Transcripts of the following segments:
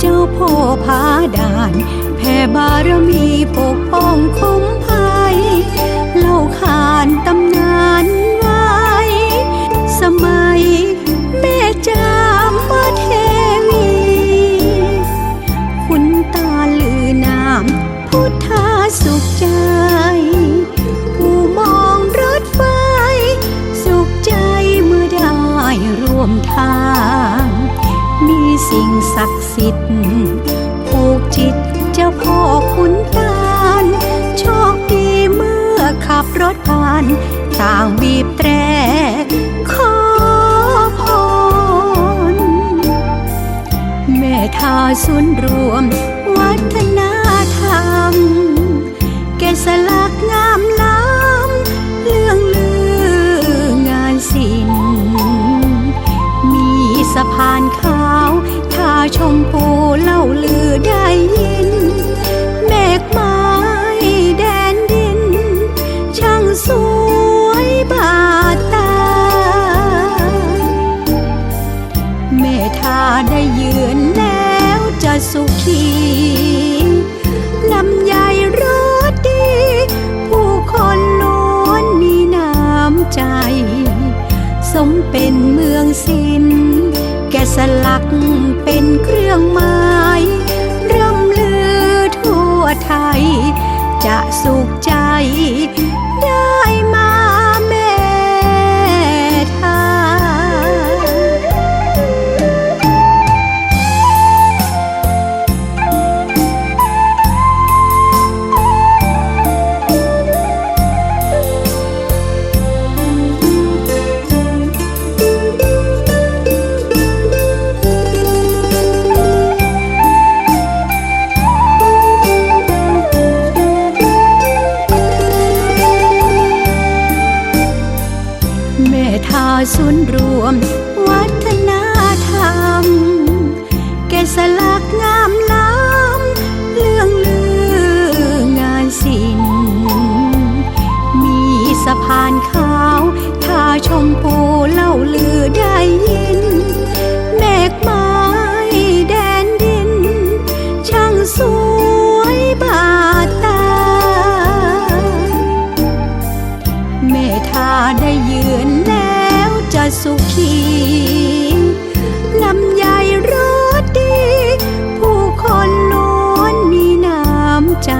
เจ้าพ่อพาด่านแผ่บารมีปกป้องคุ้มภัย เล่าขานตำนานไว้ สมัยแม่จามมาเทวี คุณตาลือนามพุทธาสุขใจ ผู้มองรถไฟ สุขใจเมื่อได้ร่วมทาง มีสิ่งศักดิ์ สิทธิ์ผูกจิตเจ้าพ่อคุณตาลโชคดีเมื่อขับรถผ่าน ต่างบีบแตรขอพรแม่ทาศูนรวม วัฒนธรรม แกสลักงามล้ำ ชมพูเล่าลือได้ยิน เมฆไม้แดนดิน ช่างสวยบาดตา เมธาได้ยืนแล้วจะสุขีลำใหญ่รสดี ผู้คนล้วนมีน้ำใจ สมเป็นเมืองศิล แกะสลักเป็นเครื่องหมายร่ำลือทั่วไทย จะสุขใจได้ เมธาศูนย์รวม วัฒนธรรม แกสลักงามล้ำเรื่องลืองานศิลป์มีสะพานขาวทาชมพูเล่าลือได้ยินเมฆไม้แดนดิน ช่างสวยบาดตา เมธาได้ยืนแล้วจะ สุขีลำใหญ่รสดี ผู้คนล้วนมีน้ำใจ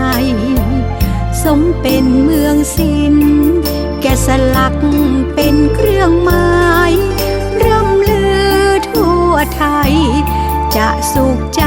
สมเป็นเมืองศิลป์แกสลักเป็นเครื่องหมายร่ำลือทั่วไทย จะสุขใจ